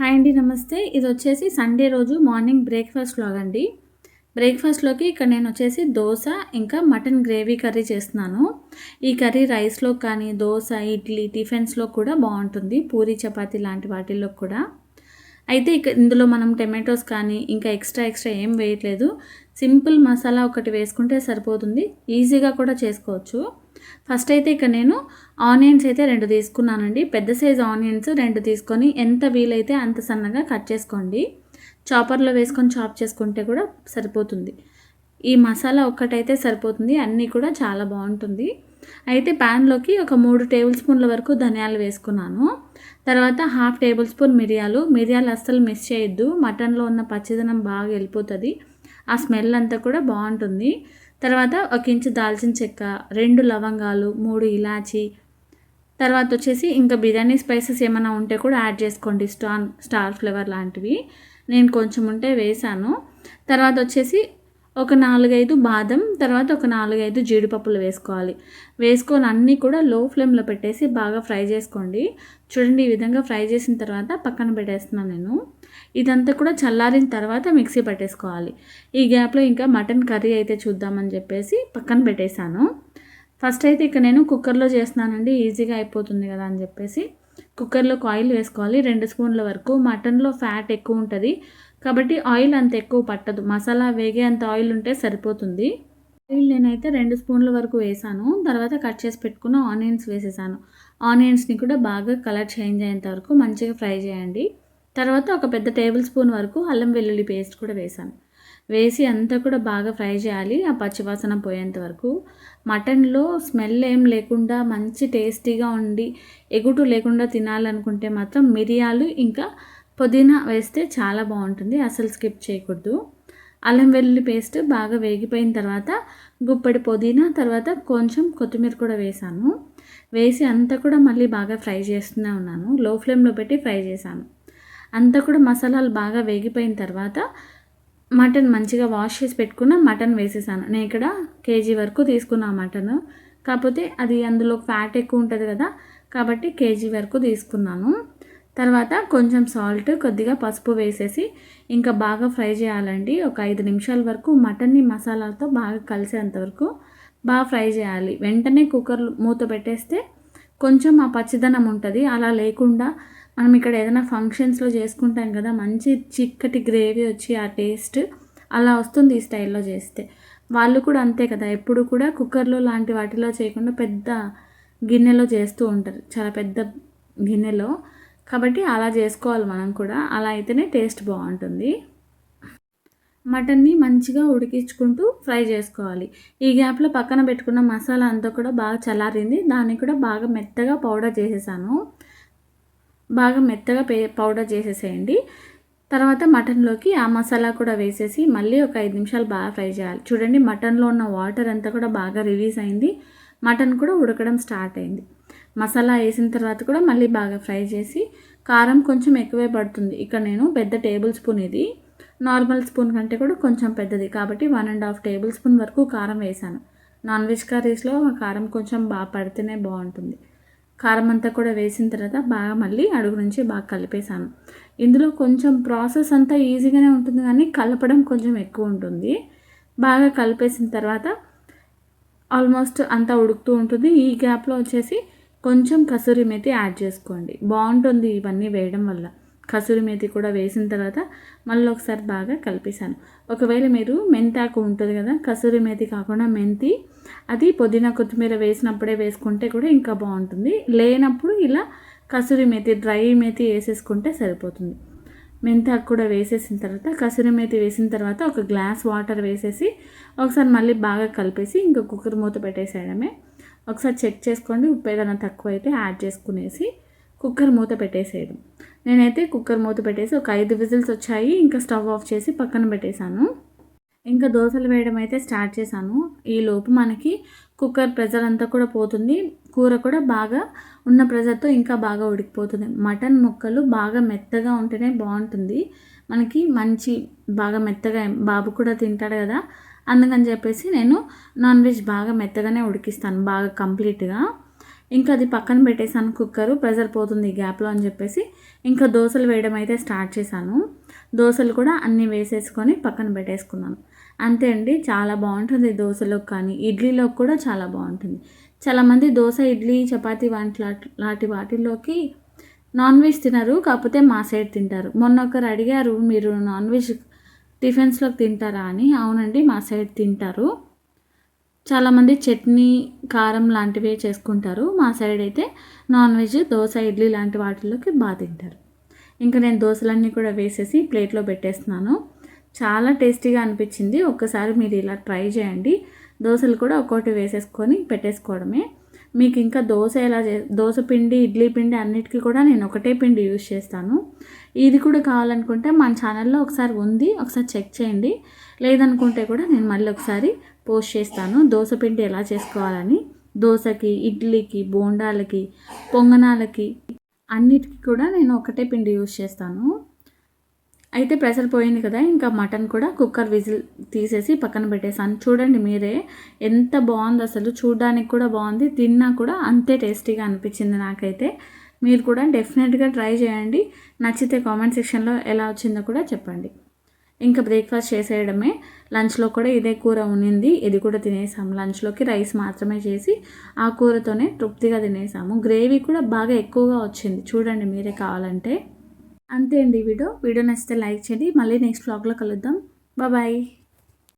Hi అండి నమస్తే. ఇది వచ్చేసి సండే రోజు మార్నింగ్ బ్రేక్ఫాస్ట్ అండి. బ్రేక్ఫాస్ట్లోకి ఇక్కడ నేను వచ్చేసి దోశ ఇంకా మటన్ గ్రేవీ కర్రీ చేస్తున్నాను. ఈ కర్రీ రైస్లో కానీ దోశ ఇడ్లీ టిఫిన్స్లో కూడా బాగుంటుంది. పూరి చపాతి లాంటి వాటిల్లో కూడా. అయితే ఇక ఇందులో మనం టమాటోస్ కానీ ఇంకా ఎక్స్ట్రా ఎక్స్ట్రా ఏం వేయట్లేదు. సింపుల్ మసాలా ఒకటి వేసుకుంటే సరిపోతుంది. ఈజీగా కూడా చేసుకోవచ్చు. ఫస్ట్ అయితే ఇక నేను ఆనియన్స్ అయితే రెండు తీసుకున్నానండి. పెద్ద సైజ్ ఆనియన్స్ రెండు తీసుకొని ఎంత వీలైతే అంత సన్నగా కట్ చేసుకోండి. చాపర్లో వేసుకొని చాప్ చేసుకుంటే కూడా సరిపోతుంది. ఈ మసాలా ఒక్కటైతే సరిపోతుంది. అన్నీ కూడా చాలా బాగుంటుంది. అయితే ప్యాన్లోకి ఒక మూడు టేబుల్ స్పూన్ల వరకు ధనియాలు వేసుకున్నాను. తర్వాత హాఫ్ టేబుల్ స్పూన్ మిరియాలు. మిరియాలు అస్సలు మిస్ చేయొద్దు. మటన్లో ఉన్న పచ్చిదనం బాగా వెళ్ళిపోతుంది. ఆ స్మెల్ అంతా కూడా బాగుంటుంది. తర్వాత ఒక ఇంచు దాల్చిన చెక్క రెండు లవంగాలు మూడు ఇలాచి. తర్వాత వచ్చేసి ఇంకా బిర్యానీ స్పైసెస్ ఏమైనా ఉంటే కూడా యాడ్ చేసుకోండి. స్టార్ స్టార్ ఫ్లేవర్ లాంటివి. నేను కొంచెం ఉంటే వేసాను. తర్వాత వచ్చేసి ఒక నాలుగైదు బాదం తర్వాత ఒక నాలుగైదు జీడిపప్పులు వేసుకోవాలి. వేసుకొని అన్నీ కూడా లో ఫ్లేమ్లో పెట్టేసి బాగా ఫ్రై చేసుకోండి. చూడండి ఈ విధంగా ఫ్రై చేసిన తర్వాత పక్కన పెట్టేస్తున్నాను నేను. ఇదంతా కూడా చల్లారిన తర్వాత మిక్సీ పట్టేసుకోవాలి. ఈ గ్యాప్లో ఇంకా మటన్ కర్రీ అయితే చూద్దామని చెప్పేసి పక్కన పెట్టేశాను. ఫస్ట్ అయితే ఇక నేను కుక్కర్లో చేస్తున్నానండి ఈజీగా అయిపోతుంది కదా అని చెప్పేసి కుక్కర్లోకి ఆయిల్ వేసుకోవాలి. రెండు స్పూన్ల వరకు. మటన్లో ఫ్యాట్ ఎక్కువ ఉంటుంది. కాబట్టి ఆయిల్ అంత ఎక్కువ పట్టదు. మసాలా వేగే అంత ఆయిల్ ఉంటే సరిపోతుంది. ఆయిల్ నేనైతే రెండు స్పూన్ల వరకు వేసాను. తర్వాత కట్ చేసి పెట్టుకున్న ఆనియన్స్ వేసేసాను. ఆనియన్స్ని కూడా బాగా కలర్ చేంజ్ అయ్యేంత వరకు మంచిగా ఫ్రై చేయండి. తర్వాత ఒక పెద్ద టేబుల్ స్పూన్ వరకు అల్లం వెల్లుల్లి పేస్ట్ కూడా వేసాను. వేసి అంతా కూడా బాగా ఫ్రై చేయాలి ఆ పచ్చివాసన పోయేంత వరకు. మటన్లో స్మెల్ ఏం లేకుండా మంచి టేస్టీగా ఉండి ఎగుటు లేకుండా తినాలనుకుంటే మాత్రం మిరియాలు ఇంకా పుదీనా వేస్తే చాలా బాగుంటుంది అసలు స్కిప్ చేయకూడదు. అల్లం వెల్లుల్లి పేస్ట్ బాగా వేగిపోయిన తర్వాత గుప్పడి పుదీనా తర్వాత కొంచెం కొత్తిమీర కూడా వేసాను. వేసి అంతా కూడా మళ్ళీ బాగా ఫ్రై చేస్తూనే ఉన్నాను. లో ఫ్లేమ్లో పెట్టి ఫ్రై చేశాను. అంతా కూడా మసాలాలు బాగా వేగిపోయిన తర్వాత మటన్ మంచిగా వాష్ చేసి పెట్టుకున్న మటన్ వేసేసాను. నేను ఇక్కడ కేజీ వరకు తీసుకున్నా మటన్. కాకపోతే అది అందులో ఫ్యాట్ ఎక్కువ ఉంటుంది కదా కాబట్టి కేజీ వరకు తీసుకున్నాను. తర్వాత కొంచెం సాల్ట్ కొద్దిగా పసుపు వేసేసి ఇంకా బాగా ఫ్రై చేయాలండి. ఒక ఐదు నిమిషాల వరకు మటన్ని మసాలాలతో బాగా కలిసేంత వరకు బాగా ఫ్రై చేయాలి. వెంటనే కుక్కర్ మూత పెట్టేస్తే కొంచెం ఆ పచ్చిదనం ఉంటుంది. అలా లేకుండా మనం ఇక్కడ ఏదైనా ఫంక్షన్స్లో చేసుకుంటాం కదా మంచి చిక్కటి గ్రేవీ వచ్చి ఆ టేస్ట్ అలా వస్తుంది ఈ స్టైల్లో చేస్తే. వాళ్ళు కూడా అంతే కదా ఎప్పుడు కూడా కుక్కర్లో లాంటి వాటిలో చేయకుండా పెద్ద గిన్నెలో చేస్తూ ఉంటారు. చాలా పెద్ద గిన్నెలో కాబట్టి అలా చేసుకోవాలి మనం కూడా. అలా అయితేనే టేస్ట్ బాగుంటుంది. మటన్ని మంచిగా ఉడికించుకుంటూ ఫ్రై చేసుకోవాలి. ఈ గ్యాప్లో పక్కన పెట్టుకున్న మసాలా అంతా కూడా బాగా చల్లారింది. దాన్ని కూడా బాగా మెత్తగా పౌడర్ చేసేసాను. బాగా మెత్తగా పే పౌడర్ చేసేసేయండి. తర్వాత మటన్లోకి ఆ మసాలా కూడా వేసేసి మళ్ళీ ఒక ఐదు నిమిషాలు బాగా ఫ్రై చేయాలి. చూడండి మటన్లో ఉన్న వాటర్ అంతా కూడా బాగా రిలీజ్ అయింది. మటన్ కూడా ఉడకడం స్టార్ట్ అయింది. మసాలా వేసిన తర్వాత కూడా మళ్ళీ బాగా ఫ్రై చేసి కారం కొంచెం ఎక్కువే పడుతుంది. ఇక్కడ నేను పెద్ద టేబుల్ స్పూన్ ఇది. నార్మల్ స్పూన్ కంటే కూడా కొంచెం పెద్దది. కాబట్టి one and half tablespoon వరకు కారం వేసాను. నాన్ వెజ్ కర్రీస్లో కారం కొంచెం బాగా పడితేనే బాగుంటుంది. కారం అంతా కూడా వేసిన తర్వాత బాగా మళ్ళీ అడుగు నుంచి బాగా కలిపేశాను. ఇందులో కొంచెం ప్రాసెస్ అంతా ఈజీగానే ఉంటుంది కానీ కలపడం కొంచెం ఎక్కువ ఉంటుంది. బాగా కలిపేసిన తర్వాత ఆల్మోస్ట్ అంతా ఉడుకుతూ ఉంటుంది. ఈ గ్యాప్లో వచ్చేసి కొంచెం కసూరి మేతి యాడ్ చేసుకోండి. బాగుంటుంది ఇవన్నీ వేయడం వల్ల. కసూరి మేతి కూడా వేసిన తర్వాత మళ్ళీ ఒకసారి బాగా కలిపేశాను. ఒకవేళ మీరు మెంతాకు ఉంటుంది కదా కసూరి మేతి కాకుండా మెంతి అది పుదీనా కొత్తిమీర వేసినప్పుడే వేసుకుంటే కూడా ఇంకా బాగుంటుంది. లేనప్పుడు ఇలా కసూరి మేతి డ్రై మేతి వేసేసుకుంటే సరిపోతుంది. మెంతాకు కూడా వేసేసిన తర్వాత కసూరి మేతి వేసిన తర్వాత ఒక గ్లాస్ వాటర్ వేసేసి ఒకసారి మళ్ళీ బాగా కలిపేసి ఇంకా కుక్కర్ మూత పెట్టేసేయడమే. ఒకసారి చెక్ చేసుకోండి ఉప్పు ఏదైనా తక్కువ అయితే యాడ్ చేసుకునేసి కుక్కర్ మూత పెట్టేసేయడం. నేనైతే కుక్కర్ మూత పెట్టేసి ఒక ఐదు విజిల్స్ వచ్చాయి ఇంకా స్టవ్ ఆఫ్ చేసి పక్కన పెట్టేశాను. ఇంకా దోశలు వేయడం అయితే స్టార్ట్ చేశాను. ఈ లోపు మనకి కుక్కర్ ప్రెజర్ అంతా కూడా పోతుంది కూర కూడా బాగా ఉన్న ప్రెజర్తో ఇంకా బాగా ఉడికిపోతుంది. మటన్ ముక్కలు బాగా మెత్తగా ఉంటేనే బాగుంటుంది. మనకి మంచి బాగా మెత్తగా బాబు కూడా తింటాడు కదా అందుకని చెప్పేసి నేను నాన్ వెజ్ బాగా మెత్తగానే ఉడికిస్తాను బాగా కంప్లీట్గా. ఇంకా అది పక్కన పెట్టేశాను కుక్కరు ప్రెజర్ పోతుంది ఈ గ్యాప్లో అని చెప్పేసి. ఇంకా దోశలు వేయడం అయితే స్టార్ట్ చేశాను. దోశలు కూడా అన్నీ వేసేసుకొని పక్కన పెట్టేసుకున్నాను. అంతే అండి చాలా బాగుంటుంది దోశలో కానీ ఇడ్లీలో కూడా చాలా బాగుంటుంది. చాలామంది దోశ ఇడ్లీ చపాతీ వంటి లాంటి వాటిల్లోకి నాన్ వెజ్ తినరు కాకపోతే మా సైడ్ తింటారు. మొన్న ఒకరు అడిగారు మీరు నాన్ వెజ్ టిఫిన్స్లోకి తింటారా అని? అవునండి మా సైడ్ తింటారు. చాలామంది చట్నీ కారం లాంటివి చేసుకుంటారు. మా సైడ్ అయితే నాన్ వెజ్ దోశ ఇడ్లీ లాంటి వాటిల్లోకి బాగా తింటారు. ఇంకా నేను దోశలన్నీ కూడా వేసేసి ప్లేట్లో పెట్టేస్తున్నాను. చాలా టేస్టీగా అనిపించింది. ఒక్కసారి మీరు ఇలా ట్రై చేయండి. దోశలు కూడా ఒక్కోటి వేసేసుకొని పెట్టేసుకోవడమే. మీకు ఇంకా దోశ ఎలా చే దోశ పిండి ఇడ్లీ పిండి అన్నిటికీ కూడా నేను ఒకటే పిండి యూజ్ చేస్తాను. ఇది కూడా కావాలనుకుంటే మన ఛానల్లో ఒకసారి ఉంది ఒకసారి చెక్ చేయండి. లేదనుకుంటే కూడా నేను మళ్ళీ ఒకసారి పోస్ట్ చేస్తాను దోశ పిండి ఎలా చేసుకోవాలని. దోశకి ఇడ్లీకి బోండాలకి పొంగనాలకి అన్నిటికీ కూడా నేను ఒకటే పిండి యూజ్ చేస్తాను. అయితే ప్రెషర్ పోయింది కదా ఇంకా మటన్ కూడా కుక్కర్ విజిల్ తీసేసి పక్కన పెట్టేసాను చూడండి మీరే ఎంత బాగుంది అసలు. చూడడానికి కూడా బాగుంది తిన్నా కూడా అంతే టేస్టీగా అనిపించింది నాకైతే. మీరు కూడా డెఫినెట్గా ట్రై చేయండి. నచ్చితే కామెంట్ సెక్షన్లో ఎలా వచ్చిందో కూడా చెప్పండి. ఇంకా బ్రేక్ఫాస్ట్ చేసేయడమే. లంచ్లో కూడా ఇదే కూర ఉన్నింది ఇది కూడా తినేసాము. లంచ్లోకి రైస్ మాత్రమే చేసి ఆ కూరతోనే తృప్తిగా తినేసాము. గ్రేవీ కూడా బాగా ఎక్కువగా వచ్చింది. చూడండి మీరే కావాలంటే. అంతే అండి వీడియో. వీడియో నచ్చితే లైక్ చేయండి. మళ్ళీ నెక్స్ట్ వ్లాగ్లో కలుద్దాం. బాయ్